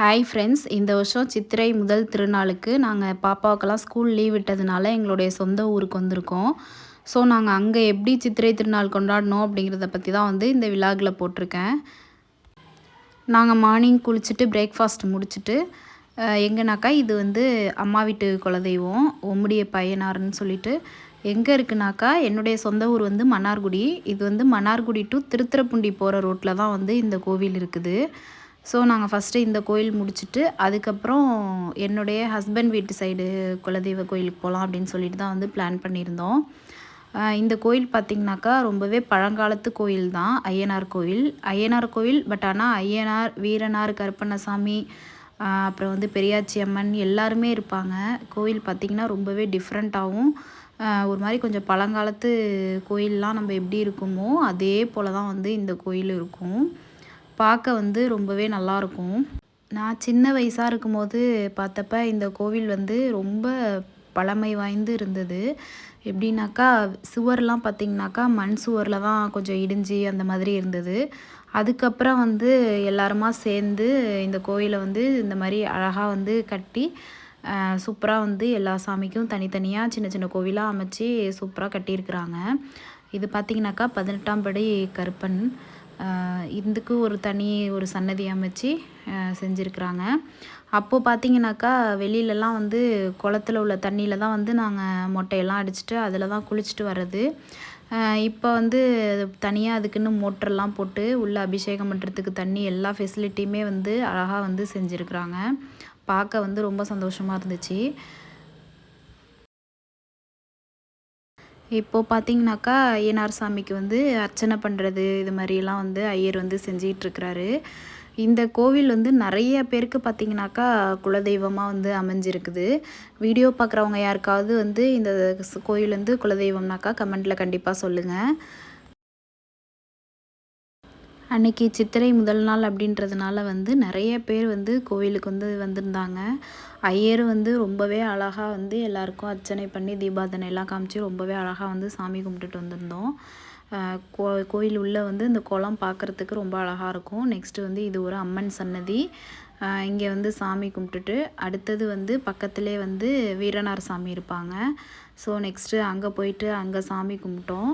Hi friends இந்த வருஷம் சித்திரை முதல் திருநாளுக்கு நாங்கள் பாப்பாவுக்கெல்லாம் ஸ்கூல் லீவ் விட்டதுனால எங்களுடைய சொந்த ஊருக்கு வந்திருக்கோம். ஸோ நாங்கள் அங்கே எப்படி சித்திரை திருநாள் கொண்டாடணும் அப்படிங்கிறத பற்றி தான் வந்து இந்த விழாகில் போட்டிருக்கேன். நாங்கள் மார்னிங் குளிச்சுட்டு பிரேக்ஃபாஸ்ட் முடிச்சுட்டு எங்கேனாக்கா இது வந்து அம்மா வீட்டு குலதெய்வம் ஒம்முடிய பையனார்னு சொல்லிட்டு எங்கே இருக்குனாக்கா என்னுடைய சொந்த ஊர் வந்து மன்னார்குடி. இது வந்து மன்னார்குடி டு திருத்துறப்புண்டி போகிற ரோட்டில் தான் வந்து இந்த கோவில் இருக்குது. ஸோ நாங்கள் ஃபஸ்ட்டு இந்த கோயில் முடிச்சுட்டு அதுக்கப்புறம் என்னுடைய ஹஸ்பண்ட் வீட்டு சைடு குலதெய்வ கோயிலுக்கு போகலாம் அப்படின்னு சொல்லிட்டு தான் வந்து பிளான் பண்ணியிருந்தோம். இந்த கோயில் பார்த்திங்கனாக்கா ரொம்பவே பழங்காலத்து கோயில் தான் ஐயனார் கோயில். ஐயனார் கோயில் பட் ஆனால் ஐயனார் வீரனார் கருப்பண்ணசாமி அப்புறம் வந்து பெரியாச்சி அம்மன் எல்லாருமே இருப்பாங்க. கோயில் பார்த்திங்கன்னா ரொம்பவே டிஃப்ரெண்ட்டாகவும் ஒரு மாதிரி கொஞ்சம் பழங்காலத்து கோயிலெலாம் நம்ம எப்படி இருக்குமோ அதே போல் தான் வந்து இந்த கோயில் இருக்கும். பார்க்க வந்து ரொம்பவே நல்லாயிருக்கும். நான் சின்ன வயசாக இருக்கும்போது பார்த்தப்ப இந்த கோவில் வந்து ரொம்ப பழமை வாய்ந்து இருந்தது. எப்படின்னாக்கா சுவர்லாம் பார்த்திங்கனாக்கா மண் சுவரில் தான் கொஞ்சம் இடிஞ்சு அந்த மாதிரி இருந்தது. அதுக்கப்புறம் வந்து எல்லாருமா சேர்ந்து இந்த கோயிலை வந்து இந்த மாதிரி அழகாக வந்து கட்டி சூப்பராக வந்து எல்லா சாமிக்கும் தனித்தனியாக சின்ன சின்ன கோவிலாக அமைச்சு சூப்பராக கட்டியிருக்கிறாங்க. இது பார்த்திங்கனாக்கா பதினெட்டாம் படி கருப்பன். இதுக்கு ஒரு தனி ஒரு சன்னதி அமைச்சு செஞ்சுருக்குறாங்க. அப்போது பார்த்தீங்கன்னாக்கா வெளியிலலாம் வந்து குளத்துல உள்ள தண்ணியில் தான் வந்து நாங்கள் மொட்டையெல்லாம் அடிச்சுட்டு அதில் தான் குளிச்சுட்டு வர்றது. இப்போ வந்து தனியாக அதுக்குன்னு மோட்டர்லாம் போட்டு உள்ளே அபிஷேகம் பண்ணுறதுக்கு தண்ணி எல்லா ஃபெசிலிட்டியுமே வந்து அழகாக வந்து செஞ்சுருக்குறாங்க. பார்க்க வந்து ரொம்ப சந்தோஷமாக இருந்துச்சு. இப்போது பார்த்திங்கனாக்கா ஐயனார் சாமிக்கு வந்து அர்ச்சனை பண்ணுறது இது மாதிரிலாம் வந்து ஐயர் வந்து செஞ்சிகிட்ருக்கிறாரு. இந்த கோவில் வந்து நிறைய பேருக்கு பார்த்திங்கனாக்கா குலதெய்வமாக வந்து அமைஞ்சிருக்குது. வீடியோ பார்க்குறவங்க யாருக்காவது வந்து இந்த கோயில் வந்து குலதெய்வம்னாக்கா கமெண்ட்டில் கண்டிப்பாக சொல்லுங்கள் அன்றைக்கி சித்திரை முதல் நாள் அப்படின்றதுனால வந்து நிறைய பேர் வந்து கோவிலுக்கு வந்து வந்திருந்தாங்க. ஐயர் வந்து ரொம்பவே அழகாக வந்து எல்லாருக்கும் அர்ச்சனை பண்ணி தீபாதனை எல்லாம் காமிச்சு ரொம்பவே அழகாக வந்து சாமி கும்பிட்டுட்டு வந்திருந்தோம். கோ கோயில் உள்ளே வந்து இந்த குளம் பார்க்குறதுக்கு ரொம்ப அழகாக இருக்கும். நெக்ஸ்ட்டு வந்து இது ஒரு அம்மன் சன்னதி. இங்கே வந்து சாமி கும்பிட்டுட்டு அடுத்தது வந்து பக்கத்துலேயே வந்து வீரனார் சாமி இருப்பாங்க. ஸோ நெக்ஸ்ட்டு அங்கே போயிட்டு அங்கே சாமி கும்பிட்டோம்.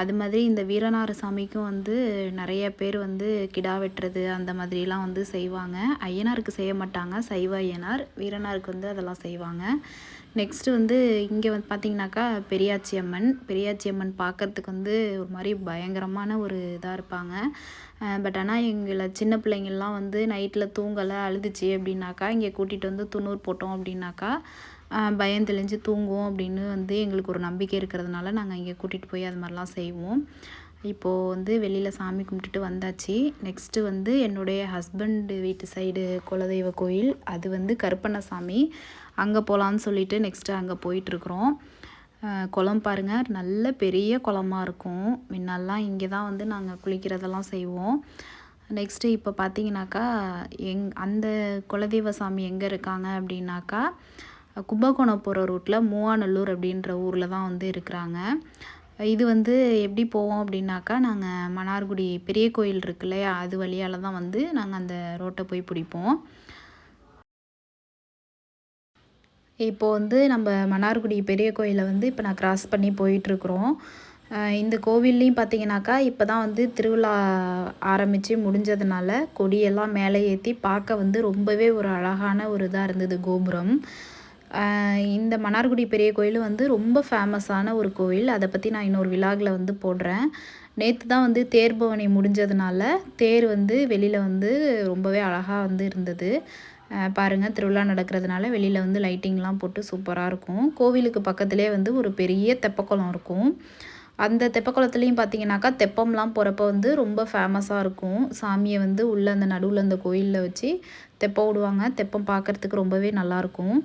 அது மாதிரி இந்த வீரனார் சாமிக்கும் வந்து நிறைய பேர் வந்து கிடா வெட்டுறது அந்த மாதிரிலாம் வந்து செய்வாங்க. ஐயனாருக்கு செய்ய மாட்டாங்க. சைவ ஐயனார் வீரனாருக்கு வந்து அதெல்லாம் செய்வாங்க. நெக்ஸ்ட்டு வந்து இங்கே வந்து பார்த்திங்கனாக்கா பெரியாச்சி அம்மன். பெரியாச்சி அம்மன் பார்க்குறதுக்கு வந்து ஒரு மாதிரி பயங்கரமான ஒரு இதாக இருப்பாங்க. பட் ஆனால் எங்களை சின்ன பிள்ளைங்கள்லாம் வந்து நைட்டில் தூங்கலை அழுதுச்சு அப்படின்னாக்கா இங்கே கூட்டிகிட்டு வந்து துண்ணூறு போட்டோம் அப்படின்னாக்கா பயம் தெளிஞ்சு தூங்குவோம் அப்படின்னு வந்து எங்களுக்கு ஒரு நம்பிக்கை இருக்கிறதுனால நாங்கள் இங்கே கூட்டிகிட்டு போய் அது மாதிரிலாம் செய்வோம். இப்போது வந்து வெளியில் சாமி கும்பிட்டுட்டு வந்தாச்சு. நெக்ஸ்ட்டு வந்து என்னுடைய ஹஸ்பண்டு வீட்டு சைடு குலதெய்வ கோயில். அது வந்து கருப்பண்ணசாமி. அங்கே போகலான்னு சொல்லிட்டு நெக்ஸ்ட்டு அங்கே போயிட்டுருக்குறோம் குளம் பாருங்கள் நல்ல பெரிய குளமாக இருக்கும். முன்னெல்லாம் இங்கே தான் வந்து நாங்கள் குளிக்கிறதெல்லாம் செய்வோம். நெக்ஸ்ட்டு இப்போ பார்த்தீங்கன்னாக்கா எங் அந்த குலதெய்வ சாமி எங்கே இருக்காங்க அப்படின்னாக்கா கும்பகோணம் போகிற ரூட்டில் மூவாநல்லூர் அப்படின்ற ஊரில் தான் வந்து இருக்கிறாங்க. இது வந்து எப்படி போவோம் அப்படின்னாக்கா நாங்கள் மன்னார்குடி பெரிய கோயில் இருக்கு இல்லையா அது வழியால் தான் வந்து நாங்கள் அந்த ரோட்டை போய் பிடிப்போம். இப்போது வந்து நம்ம மன்னார்குடி பெரிய கோயிலை வந்து இப்போ நான் கிராஸ் பண்ணி போயிட்டுருக்குறோம். இந்த கோவில்லையும் பார்த்தீங்கன்னாக்கா இப்போ தான் வந்து திருவிழா ஆரம்பித்து முடிஞ்சதுனால கொடியெல்லாம் மேலே ஏற்றி பார்க்க வந்து ரொம்பவே ஒரு அழகான ஒரு இதாக இருந்தது கோபுரம். இந்த மன்னார்குடி பெரிய கோயில் வந்து ரொம்ப ஃபேமஸான ஒரு கோயில். அதை பற்றி நான் இன்னொரு விழாவில் வந்து போடுறேன். நேற்று தான் வந்து தேர் பவனி முடிஞ்சதுனால தேர் வந்து வெளியில் வந்து ரொம்பவே அழகாக வந்து இருந்தது. பாருங்கள் திருவிழா நடக்கிறதுனால வெளியில் வந்து லைட்டிங்லாம் போட்டு சூப்பராக இருக்கும். கோவிலுக்கு பக்கத்துலேயே வந்து ஒரு பெரிய தெப்பக்குளம் இருக்கும். அந்த தெப்பக்குளத்துலேயும் பார்த்தீங்கன்னாக்கா தெப்பம்லாம் போகிறப்ப வந்து ரொம்ப ஃபேமஸாக இருக்கும். சாமியை வந்து உள்ளே அந்த நடுவில் அந்த கோயிலில் வச்சு தெப்பம் விடுவாங்க. தெப்பம் பார்க்குறதுக்கு ரொம்பவே நல்லாயிருக்கும்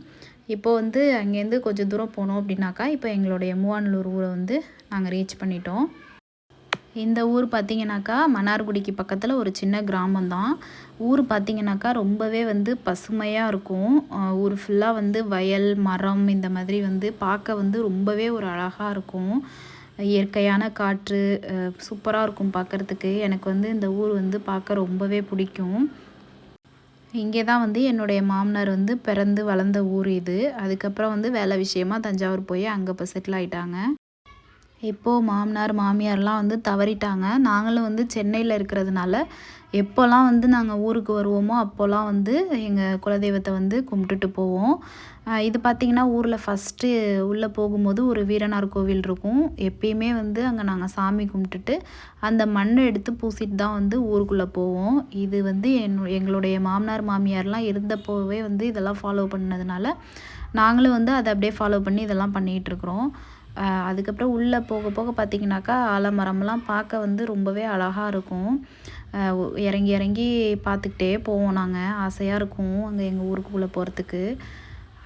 இப்போ வந்து அங்கேருந்து கொஞ்சம் தூரம் போனோம் அப்படின்னாக்கா இப்போ எங்களுடைய மூவானலூர் ஊரை வந்து நாங்கள் ரீச் பண்ணிட்டோம். இந்த ஊர் பார்த்திங்கனாக்கா மன்னார்குடிக்கு பக்கத்தில் ஒரு சின்ன கிராமம் தான் ஊர் பார்த்திங்கனாக்கா ரொம்பவே வந்து பசுமையாக இருக்கும். ஊர் ஃபுல்லாக வந்து வயல் மரம் இந்த மாதிரி வந்து பார்க்க வந்து ரொம்பவே ஒரு அழகாக இருக்கும். இயற்கையான காற்று சூப்பராக இருக்கும் பார்க்குறதுக்கு எனக்கு வந்து இந்த ஊர் வந்து பார்க்க ரொம்பவே பிடிக்கும். இங்கே தான் வந்து என்னுடைய மாமனார் வந்து பிறந்து வளர்ந்த ஊர் இது. அதுக்கப்புறம் வந்து வேலை விஷயமா தஞ்சாவூர் போய் அங்கே இப்போ செட்டில் ஆகிட்டாங்க இப்போது மாமனார் மாமியார்லாம் வந்து தவறிட்டாங்க நாங்களும் வந்து சென்னையில் இருக்கிறதுனால எப்போல்லாம் வந்து நாங்கள் ஊருக்கு வருவோமோ அப்போல்லாம் வந்து எங்கள் குலதெய்வத்தை வந்து கும்பிட்டுட்டு போவோம். இது பார்த்திங்கன்னா ஊரில் ஃபஸ்ட்டு உள்ளே போகும்போது ஒரு வீரனார் கோவில் இருக்கும். எப்பயுமே வந்து அங்கே நாங்கள் சாமி கும்பிட்டுட்டு அந்த மண்ணை எடுத்து பூசிட்டு தான் வந்து ஊருக்குள்ளே போவோம். இது வந்து என் எங்களுடைய மாமனார் மாமியார்லாம் இருந்தப்போவே வந்து இதெல்லாம் ஃபாலோ பண்ணதுனால நாங்களும் வந்து அதை அப்படியே ஃபாலோ பண்ணி இதெல்லாம் பண்ணிகிட்ருக்குறோம் அதுக்கப்புறம் உள்ளே போக போக பார்த்திங்கனாக்கா ஆலமரம்லாம் பார்க்க வந்து ரொம்பவே அழகாக இருக்கும். இறங்கி இறங்கி பார்த்துக்கிட்டே போவோம் நாங்கள் ஆசையாக இருக்கும் அங்கே எங்கள் ஊருக்குள்ளே போகிறதுக்கு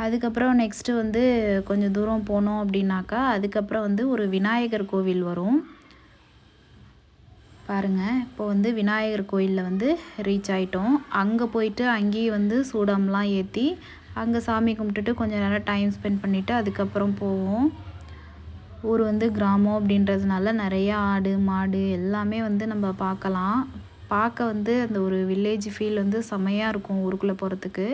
அதுக்கப்புறம் நெக்ஸ்ட்டு வந்து கொஞ்சம் தூரம் போனோம் அப்படின்னாக்கா அதுக்கப்புறம் வந்து ஒரு விநாயகர் கோவில் வரும். பாருங்கள் இப்போ வந்து விநாயகர் கோயிலில் வந்து ரீச் ஆகிட்டோம் அங்கே போயிட்டு அங்கேயும் வந்து சூடம்லாம் ஏற்றி அங்கே சாமி கும்பிட்டுட்டு கொஞ்சம் நேரம் டைம் ஸ்பெண்ட் பண்ணிவிட்டு அதுக்கப்புறம் போவோம். ஊர் வந்து கிராமம் அப்படின்றதுனால நிறையா ஆடு மாடு எல்லாமே வந்து நம்ம பார்க்கலாம். பார்க்க வந்து அந்த ஒரு வில்லேஜ் ஃபீல் வந்து செம்மையாக இருக்கும் ஊருக்குள்ளே போகிறதுக்கு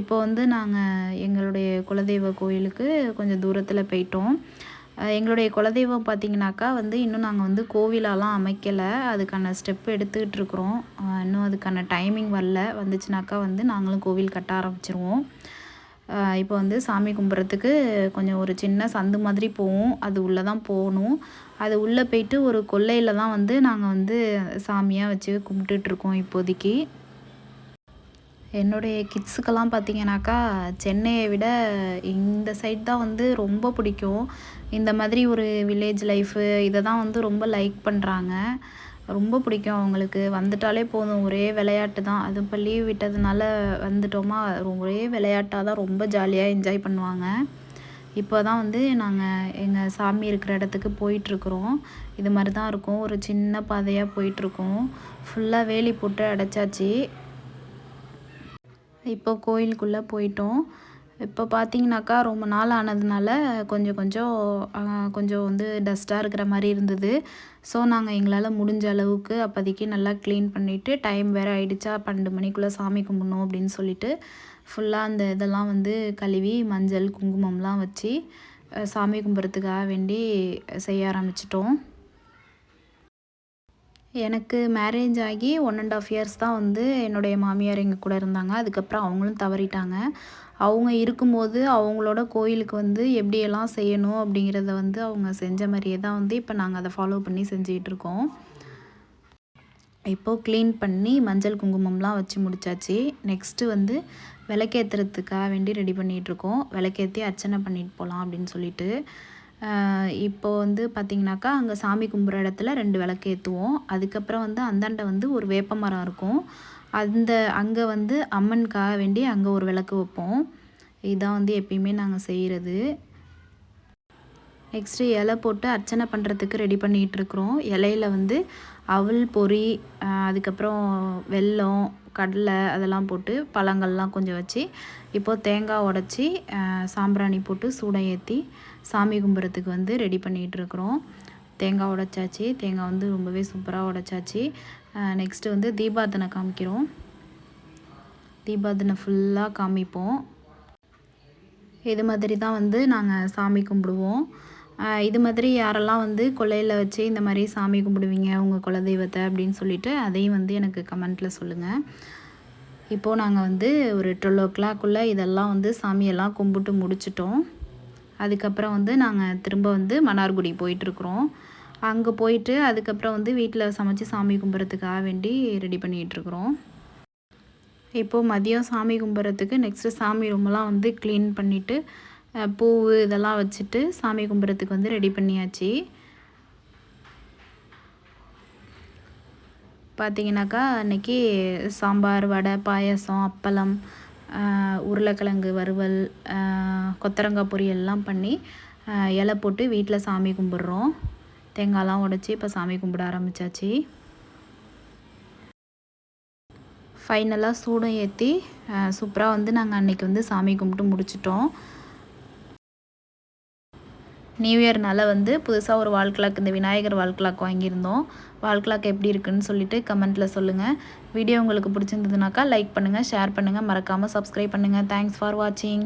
இப்போ வந்து நாங்கள் எங்களுடைய குலதெய்வ கோயிலுக்கு கொஞ்சம் தூரத்தில் போயிட்டோம். எங்களுடைய குலதெய்வம் பார்த்திங்கனாக்கா வந்து இன்னும் நாங்கள் வந்து கோவிலாலாம் அமைக்கலை. அதுக்கான ஸ்டெப் எடுத்துக்கிட்டு இருக்கிறோம். இன்னும் அதுக்கான டைமிங் வரல. வந்துச்சுனாக்கா வந்து நாங்களும் கோவில் கட்ட ஆரம்பிச்சிருவோம். இப்போ வந்து சாமி கும்பிட்றதுக்கு கொஞ்சம் ஒரு சின்ன சந்து மாதிரி போவோம். அது உள்ளே தான் போகணும். அது உள்ளே போயிட்டு ஒரு கொல்லையில் தான் வந்து நாங்கள் வந்து சாமியாக வச்சு கும்பிட்டுட்ருக்கோம் இப்போதைக்கு. என்னுடைய கிட்ஸுக்கெல்லாம் பார்த்தீங்கன்னாக்கா சென்னையை விட இந்த சைட் தான் வந்து ரொம்ப பிடிக்கும். இந்த மாதிரி ஒரு வில்லேஜ் லைஃபு இதை தான் வந்து ரொம்ப லைக் பண்ணுறாங்க ரொம்ப பிடிக்கும் அவங்களுக்கு. வந்துட்டாலே போதும். ஒரே விளையாட்டு தான். அது இப்போ லீவ் விட்டதுனால வந்துட்டோமா? ஒரே விளையாட்டாக தான் ரொம்ப ஜாலியாக என்ஜாய் பண்ணுவாங்க. இப்போ தான் வந்து நாங்கள் எங்கள் சாமி இருக்கிற இடத்துக்கு போயிட்டுருக்குறோம். இது மாதிரி தான் இருக்கும். ஒரு சின்ன பாதையாக போயிட்டுருக்கோம். ஃபுல்லாக வேலி போட்டு அடைச்சாச்சு. இப்போ கோயிலுக்குள்ளே போயிட்டோம். இப்போ பார்த்தீங்கன்னாக்கா ரொம்ப நாள் ஆனதுனால கொஞ்சம் கொஞ்சம் கொஞ்சம் வந்து டஸ்ட்டாக இருக்கிற மாதிரி இருந்தது. ஸோ நாங்கள் எங்களால் முடிஞ்ச அளவுக்கு அப்போதைக்கு நல்லா க்ளீன் பண்ணிவிட்டு டைம் வேறு ஆகிடுச்சா பன்னெண்டு மணிக்குள்ளே சாமி கும்பிட்ணும் அப்படின்னு சொல்லிட்டு ஃபுல்லாக அந்த இதெல்லாம் வந்து கழுவி மஞ்சள் குங்குமம்லாம் வச்சு சாமி கும்பிட்றதுக்காக வேண்டி செய்ய ஆரம்பிச்சிட்டோம். எனக்கு மேரேஜ் ஆகி ஒன் அண்ட் ஆஃப் இயர்ஸ் தான் வந்து என்னுடைய மாமியார் எங்கள் கூட இருந்தாங்க. அதுக்கப்புறம் அவங்களும் தவறிட்டாங்க. அவங்க இருக்கும்போது அவங்களோட கோயிலுக்கு வந்து எப்படியெல்லாம் செய்யணும் அப்படிங்கிறத வந்து அவங்க செஞ்ச மாதிரியே தான் வந்து இப்போ நாங்கள் அதை ஃபாலோ பண்ணி செஞ்சிகிட்ருக்கோம் இப்போது க்ளீன் பண்ணி மஞ்சள் குங்குமம்லாம் வச்சு முடித்தாச்சு நெக்ஸ்ட்டு வந்து விளக்கேற்றுறதுக்காக வேண்டி ரெடி பண்ணிகிட்ருக்கோம் விளக்கேற்றி அர்ச்சனை பண்ணிட்டு போகலாம் அப்படின்னு சொல்லிட்டு. இப்போது வந்து பார்த்திங்கனாக்கா அங்கே சாமி கும்பிட்ற இடத்துல ரெண்டு விளக்கு ஏற்றுவோம் அதுக்கப்புறம் வந்து அந்தாண்ட வந்து ஒரு வேப்ப மரம் இருக்கும். அந்த அங்கே வந்து அம்மனுக்காக வேண்டி அங்கே ஒரு விளக்கு வைப்போம். இதான் வந்து எப்பயுமே நாங்கள் செய்கிறது நெக்ஸ்ட்டு இலை போட்டு அர்ச்சனை பண்ணுறதுக்கு ரெடி பண்ணிகிட்ருக்குறோம் இலையில வந்து அவல் பொறி அதுக்கப்புறம் வெல்லம் கடலை அதெல்லாம் போட்டு பழங்கள்லாம் கொஞ்சம் வச்சு இப்போது தேங்காய் உடச்சி சாம்பிராணி போட்டு சூடம் ஏற்றி சாமி கும்பிட்றதுக்கு வந்து ரெடி பண்ணிகிட்ருக்குறோம் தேங்காய் உடைச்சாச்சு. தேங்காய் வந்து ரொம்பவே சூப்பராக உடைச்சாச்சு. நெக்ஸ்ட்டு வந்து தீபார்த்தனை காமிக்கிறோம். தீபார்த்தனை ஃபுல்லாக காமிப்போம். இது மாதிரி தான் வந்து நாங்கள் சாமி கும்பிடுவோம். இது மாதிரி யாரெல்லாம் வந்து கொள்ளையில் வச்சு இந்த மாதிரி சாமி கும்பிடுவீங்க உங்கள் குலதெய்வத்தை அப்படின்னு சொல்லிட்டு அதையும் வந்து எனக்கு கமெண்ட்டில் சொல்லுங்கள் இப்போது நாங்கள் வந்து ஒரு டுவெல் ஓ கிளாக்குள்ளே இதெல்லாம் வந்து சாமியெல்லாம் கும்பிட்டு முடிச்சிட்டோம். அதுக்கப்புறம் வந்து நாங்கள் திரும்ப வந்து மன்னார்குடி போயிட்டுருக்குறோம். அங்கே போயிட்டு அதுக்கப்புறம் வந்து வீட்டில் சமைச்சு சாமி கும்பிட்றதுக்காக வேண்டி ரெடி பண்ணிகிட்ருக்குறோம் இப்போது மதியம் சாமி கும்பிட்றதுக்கு நெக்ஸ்ட்டு சாமி ரூமெல்லாம் வந்து க்ளீன் பண்ணிவிட்டு பூ இதெல்லாம் வச்சுட்டு சாமி கும்பிட்றதுக்கு வந்து ரெடி பண்ணியாச்சு. பார்த்திங்கனாக்கா அன்றைக்கி சாம்பார் வடை பாயசம் அப்பளம் உருளைக்கிழங்கு வறுவல் கொத்தரங்காய் பொரியல்லாம் பண்ணி இலை போட்டு வீட்டில் சாமி கும்பிட்றோம். தேங்காய்லாம் உடச்சி இப்போ சாமி கும்பிட ஆரம்பித்தாச்சு ஃபைனலாக சூடம் ஏற்றி சூப்பராக வந்து நாங்கள் அன்றைக்கி வந்து சாமி கும்பிட்டு முடிச்சிட்டோம். நியூ இயர்னால் வந்து புதுசாக ஒரு வால் கிளாக் இந்த விநாயகர் வால் கிளாக் வாங்கியிருந்தோம். வால் கிளாக் எப்படி இருக்குன்னு சொல்லிட்டு கமெண்ட்டில் சொல்லுங்கள் வீடியோ உங்களுக்கு பிடிச்சிருந்ததுனாக்கா லைக் பண்ணுங்கள் ஷேர் பண்ணுங்கள் மறக்காமல் சப்ஸ்கிரைப் பண்ணுங்கள் தேங்க்ஸ் ஃபார் வாட்சிங்